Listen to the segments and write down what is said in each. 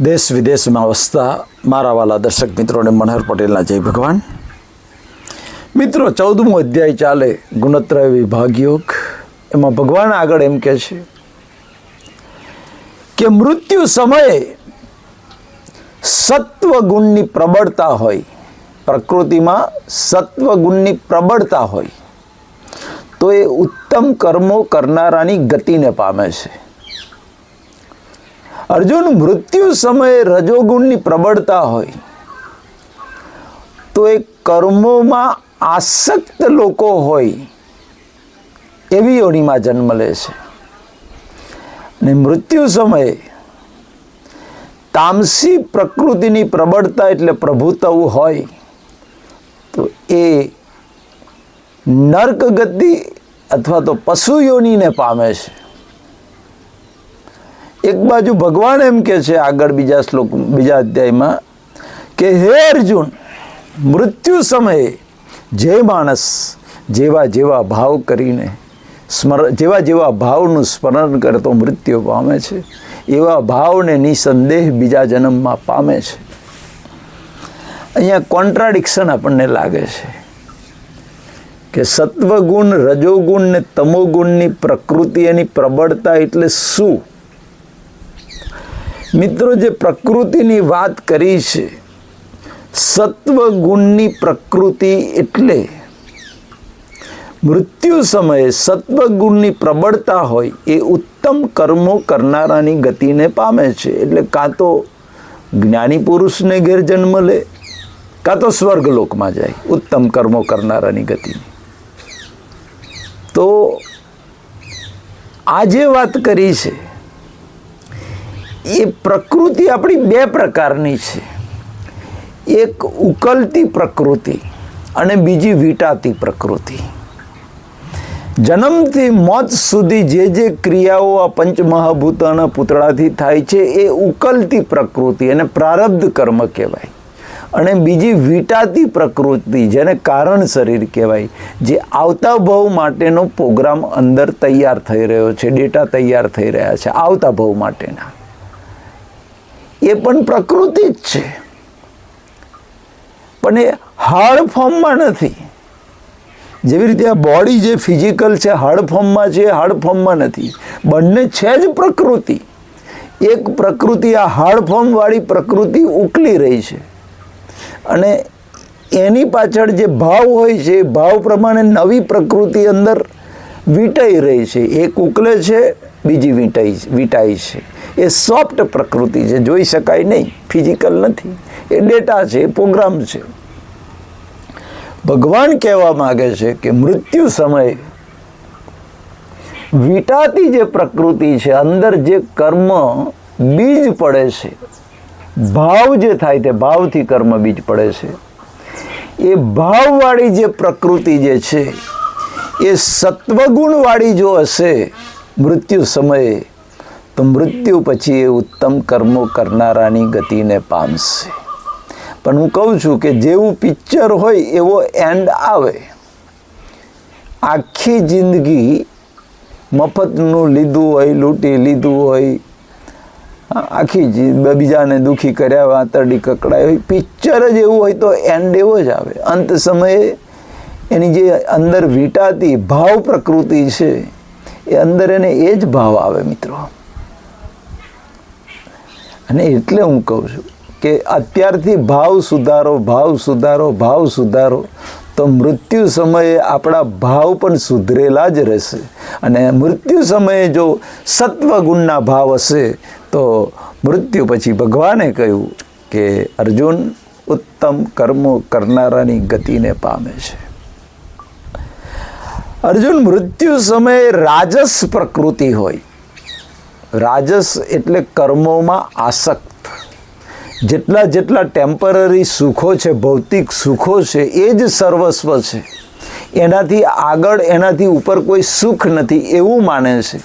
દેશ વિદેશમાં વસતા મારા વાલા દર્શક મિત્રોને મનહર પટેલના જય ભગવાન. મિત્રો, ચૌદમો અધ્યાય ચાલે ગુણત્રય વિભાગ યોગ એમાં ભગવાન આગળ એમ કહે છે કે મૃત્યુ સમયે સત્વગુણની પ્રબળતા હોય. પ્રકૃતિમાં સત્વગુણની પ્રબળતા હોય. તો એ ઉત્તમ કર્મો કરનારાની ગતિને પામે છે. અર્જુન મૃત્યુ સમયે રજોગુણની પ્રબળતા હોય તો એ કર્મોમાં આસક્ત લોકો હોય એવી યોનિમાં જન્મ લે છે. અને મૃત્યુ સમયે તામસી પ્રકૃતિની પ્રબળતા એટલે પ્રભુત્વ હોય તો એ નર્ક ગતિ અથવા તો પશુ યોનિને પામે છે. એક બાજુ ભગવાન એમ કે છે આગળ બીજા શ્લોક, બીજા અધ્યાયમાં કે, હે અર્જુન, મૃત્યુ સમયે જે માણસ જેવા જેવા ભાવ કરીને સ્મર, જેવા જેવા ભાવનું સ્મરણ કરતો મૃત્યુ પામે છે, એવા ભાવને નિસંદેહ બીજા જન્મમાં પામે છે. અહીંયા કોન્ટ્રાડિક્શન આપણને લાગે છે કે સત્વગુણ રજોગુણ ને તમોગુણની પ્રકૃતિ એની પ્રબળતા એટલે શું? મિત્રો જે પ્રકૃતિની વાત કરી છે, સત્વગુણની પ્રકૃતિ એટલે મૃત્યુ સમયે સત્વગુણની પ્રબળતા હોય એ ઉત્તમ કર્મો કરનારાની ગતિને પામે છે. એટલે કાં તો જ્ઞાની પુરુષને ઘેર જન્મ લે, કાં તો સ્વર્ગલોકમાં જાય, ઉત્તમ કર્મો કરનારાની ગતિ તો આ જે વાત કરી છે એ પ્રકૃતિ આપણી બે પ્રકારની છે. એક ઉકલતી પ્રકૃતિ અને બીજી વીટાતી પ્રકૃતિ. જન્મથી મોત સુધી જે જે ક્રિયાઓ આ પંચમહાભૂતના પૂતળાથી થાય છે, એ ઉકલતી પ્રકૃતિ એને પ્રારબ્ધ કર્મ કહેવાય. અને બીજી વીટાતી પ્રકૃતિ જેને કારણ શરીર કહેવાય, જે આવતા ભવ માટેનો પ્રોગ્રામ અંદર તૈયાર થઈ રહ્યો છે, ડેટા તૈયાર થઈ રહ્યા છે, આવતા ભવ માટેના. એ પણ પ્રકૃતિ જ છે. પણ એ હાર્ડ ફોર્મમાં નથી. જેવી રીતે આ બોડી જે ફિઝિકલ છે, હાર્ડ ફોર્મમાં છે હાર્ડ ફોર્મમાં નથી. બંને છે જ પ્રકૃતિ. એક પ્રકૃતિ આ હાર્ડ ફોર્મવાળી પ્રકૃતિ ઉકલી રહી છે. અને એની પાછળ જે ભાવ હોય છે ભાવ પ્રમાણે નવી પ્રકૃતિ અંદર વીંટાઈ રહી છે. એક ઉકલે છે, બીજી વીંટાઈ વીંટાઈ છે. એ સોફ્ટ પ્રકૃતિ છે, જોઈ શકાય નહીં ફિઝિકલ નથી. એ ડેટા છે પ્રોગ્રામ છે. ભગવાન કહેવા માગે છે કે મૃત્યુ સમયે વીટાતી જે પ્રકૃતિ છે, અંદર જે કર્મ બીજ પડે છે, ભાવ જે થાય તે ભાવથી કર્મ બીજ પડે છે, એ ભાવવાળી જે પ્રકૃતિ જે છે, એ સત્વગુણવાળી જો હશે, મૃત્યુ સમયે તો મૃત્યુ પછી એ ઉત્તમ કર્મો કરનારાની ગતિને પામશે. પણ હું કહું છું કે જેવું પિક્ચર હોય એવો એન્ડ આવે. આખી જિંદગી મફતનું લીધું હોય, લૂંટી લીધું હોય, આખી બીજાને દુઃખી કર્યા, વાતરડી કકડાય હોય, પિક્ચર જ એવું હોય તો એન્ડ એવો જ આવે. અંત સમયે એની જે અંદર વીંટાતી ભાવ પ્રકૃતિ છે, એ અંદર એને એ જ ભાવ આવે મિત્રો. અને એટલે હું કહું છું કે અત્યારથી ભાવ સુધારો ભાવ સુધારો ભાવ સુધારો, તો મૃત્યુ સમયે આપણા ભાવ પણ સુધરેલા જ રહેશે. અને મૃત્યુ સમયે જો સત્વગુણના ભાવ હશે, તો મૃત્યુ પછી ભગવાને કહ્યું કે અર્જુન ઉત્તમ કર્મો કરનારાની ગતિને પામે છે. અર્જુન, મૃત્યુ સમયે રાજસ પ્રકૃતિ હોય. રાજસ એટલે કર્મોમાં આસક્ત. જેટલા જેટલા ટેમ્પરરી સુખો છે, ભૌતિક સુખો છે, એ જ સર્વસ્વ છે. એનાથી આગળ, એનાથી ઉપર કોઈ સુખ નથી, એવું માને છે.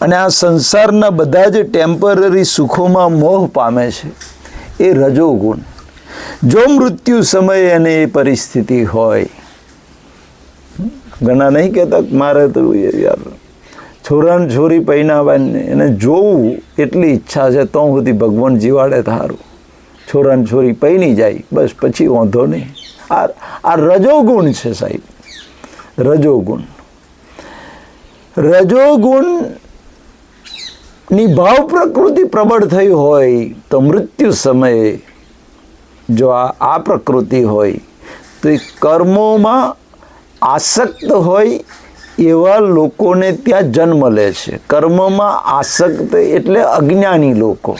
અને આ સંસારના બધા જ ટેમ્પરરી સુખોમાં મોહ પામે છે. એ રજોગુણ. જો મૃત્યુ સમયે એને એ પરિસ્થિતિ હોય. ઘણા નહીં કહેતા મારે તો યાર છોરાને છોરી પહેનાવાની એને જોવું એટલી ઈચ્છા છે, તો સુધી ભગવાન જીવાડે તારું. છોરાને છોરી પહેરી જાય, બસ પછી વાંધો નહીં. આ આ રજોગુણ છે સાહેબ. રજોગુણ. રજોગુણની ભાવ પ્રકૃતિ પ્રબળ થઈ હોય તો મૃત્યુ સમયે જો આ આ પ્રકૃતિ હોય તો એ કર્મોમાં આસક્ત હોય એવા લોકોને ત્યાં જન્મ લે છે. કર્મમાં આસક્ત એટલે અજ્ઞાની લોકો.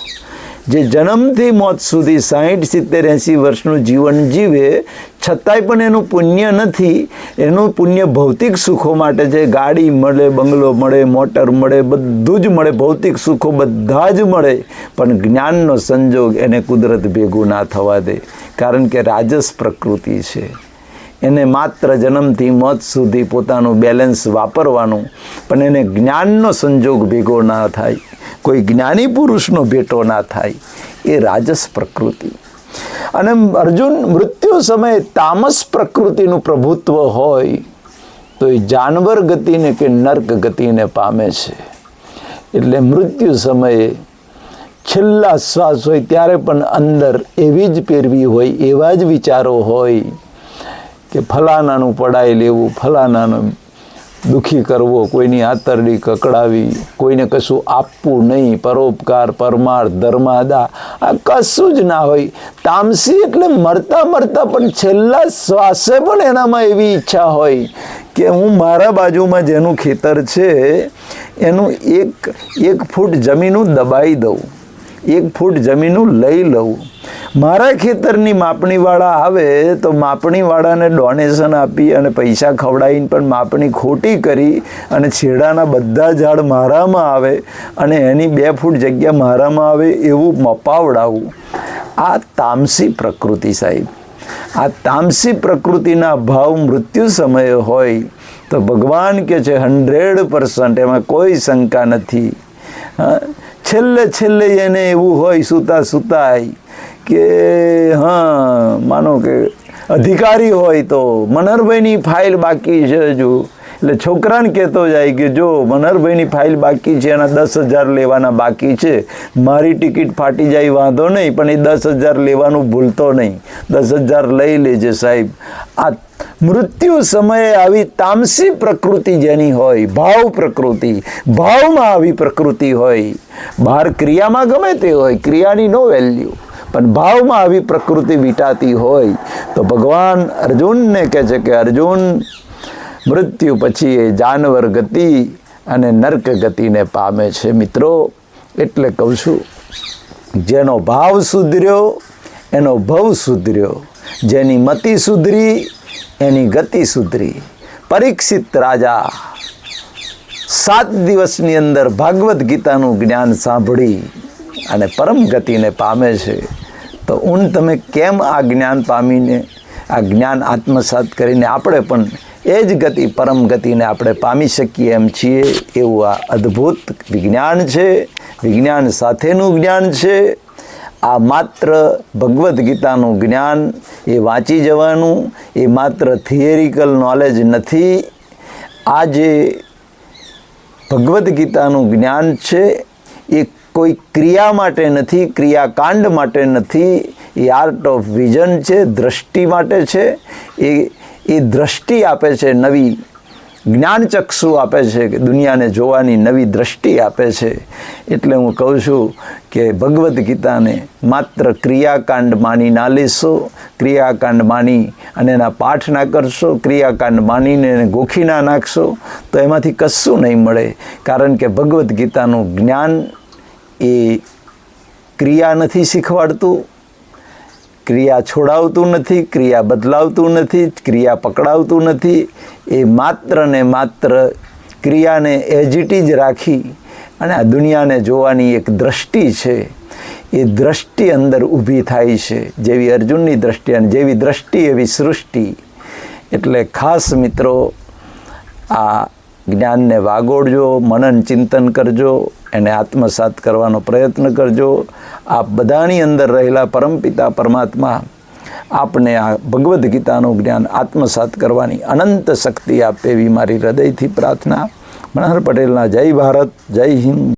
જે જન્મથી મોત સુધી સાહીઠ, સિત્તેર, એંસી વર્ષનું જીવન જીવે, છતાંય પણ એનું પુણ્ય નથી. એનું પુણ્ય ભૌતિક સુખો માટે છે. ગાડી મળે, બંગલો મળે, મોટર મળે, બધું જ મળે. ભૌતિક સુખો બધા જ મળે. પણ જ્ઞાનનો સંજોગ એને કુદરત ભેગું ના થવા દે. કારણ કે રાજસ પ્રકૃતિ છે. એને માત્ર જન્મથી મોત સુધી પોતાનું બેલેન્સ વાપરવાનું, પણ એને જ્ઞાનનો સંજોગ ભેગો ના થાય, કોઈ જ્ઞાની પુરુષનો ભેટો ના થાય, એ રાજસ પ્રકૃતિ. અને અર્જુન મૃત્યુ સમયે તામસ પ્રકૃતિનું પ્રભુત્વ હોય, તો એ જાનવર ગતિને કે નર્ક ગતિને પામે છે. એટલે મૃત્યુ સમયે છેલ્લા શ્વાસ હોય, ત્યારે પણ અંદર એવી જ પેરવી હોય, એવા જ વિચારો હોય કે ફલાનાનું પડાઈ લેવું ફલાનાનું દુઃખી કરવો, કોઈની આતરડી કકડાવી, કોઈને કશું આપવું નહીં, પરોપકાર પરમાર ધર્માદા, આ કશું જ ના હોય. તામસી એટલે મરતા મરતા પણ છેલ્લા શ્વાસે પણ એનામાં એવી ઈચ્છા હોય કે હું મારા બાજુમાં જેનું ખેતર છે, એનું એક એક ફૂટ જમીનું દબાઈ દઉં. એક ફૂટ જમીનું લઈ લઉં. મારા ખેતરની માપણીવાળા આવે તો માપણીવાળાને ડોનેશન આપી અને પૈસા ખવડાવીને પણ માપણી ખોટી કરી અને છેડાના બધા ઝાડ મારામાં આવે અને એની બે ફૂટ જગ્યા મારામાં આવે એવું મપાવડાવું. આ તામસી પ્રકૃતિ સાહેબ. આ તામસી પ્રકૃતિના ભાવ મૃત્યુ સમયે હોય તો ભગવાન કે છે હંડ્રેડ પર્સન્ટ એમાં કોઈ શંકા નથી. હા? છેલ્લે છેલ્લે એને એવું હોય, સૂતા સૂતાય કે, હા, માનો કે અધિકારી હોય તો મનહરભાઈની ફાઇલ બાકી છે હજુ. એટલે છોકરાને કહેતો જાય કે, જો મનહરભાઈની ફાઇલ બાકી છે, એના દસ હજાર લેવાના બાકી છે. મારી ટિકિટ ફાટી જાય, વાંધો નહીં, પણ એ દસ હજાર લેવાનું ભૂલતો નહીં. દસ હજાર લઈ લેજે સાહેબ. આ મૃત્યુ સમયે આવી તામસી પ્રકૃતિ જેની હોય, ભાવ પ્રકૃતિ, ભાવમાં આવી પ્રકૃતિ હોય, બહાર ક્રિયામાં ગમે તે હોય, ક્રિયાની નો વેલ્યુ પણ ભાવમાં આવી પ્રકૃતિ વીટાતી હોય, તો ભગવાન અર્જુનને કહે છે કે અર્જુન, મૃત્યુ પછી એ જાનવર ગતિ અને નર્ક ગતિને પામે છે મિત્રો. એટલે કહું છું, જેનો ભાવ સુધર્યો, એનો ભવ સુધર્યો, જેની મતિ સુધરી એની ગતિ સુધરી. પરીક્ષિત રાજા સાત દિવસની અંદર ભાગવદ્ ગીતાનું જ્ઞાન સાંભળી અને પરમ ગતિને પામે છે. તો ઊન, તમે કેમ આ જ્ઞાન પામીને, આ જ્ઞાન આત્મસાત કરીને આપણે પણ એ જ ગતિ, પરમ ગતિને આપણે પામી શકીએ એમ છીએ, એવું આ અદ્ભુત વિજ્ઞાન છે. વિજ્ઞાન સાથેનું જ્ઞાન છે. આ માત્ર ભગવદ્ ગીતાનું જ્ઞાન એ વાંચી જવાનું, એ માત્ર થિયરિકલ નોલેજ નથી. આ જે ભગવદ્ ગીતાનું જ્ઞાન છે, એ કોઈ ક્રિયા માટે નથી, ક્રિયાકાંડ માટે નથી. એ આર્ટ ઓફ વિઝન છે, દ્રષ્ટિ માટે છે. એ એ દ્રષ્ટિ આપે છે નવી જ્ઞાનચક્ષુ આપે છે કે દુનિયાને જોવાની નવી દ્રષ્ટિ આપે છે. એટલે હું કહું છું કે ભગવદ્ ગીતાને માત્ર ક્રિયાકાંડ માની ના લેશો. ક્રિયાકાંડ માની અને એના પાઠ ના કરશો. ક્રિયાકાંડ માનીને એને ગોખી ના નાખશો. તો એમાંથી કશું નહીં મળે. કારણ કે ભગવદ્ ગીતાનું જ્ઞાન એ ક્રિયા નથી શીખવાડતું. ક્રિયા છોડાવતું નથી, ક્રિયા બદલાવતું નથી, ક્રિયા પકડાવતું નથી. એ માત્ર ને માત્ર ક્રિયાને એજિટી જ રાખી અને આ દુનિયાને જોવાની એક દ્રષ્ટિ છે. એ દ્રષ્ટિ અંદર ઊભી થાય છે. જેવી અર્જુનની દ્રષ્ટિ અને જેવી દ્રષ્ટિ એવી સૃષ્ટિ. એટલે ખાસ મિત્રો, આ જ્ઞાનને વાગોડજો મનન ચિંતન કરજો, એને આત્મસાત કરવાનો પ્રયત્ન કરજો. આ બધાની અંદર રહેલા પરમપિતા પરમાત્મા આપને આ ભગવદ્ ગીતાનું જ્ઞાન આત્મસાત કરવાની અનંત શક્તિ આપે એવી મારી હૃદયથી પ્રાર્થના. મનહર પટેલના જય ભારત, જય હિન્દ.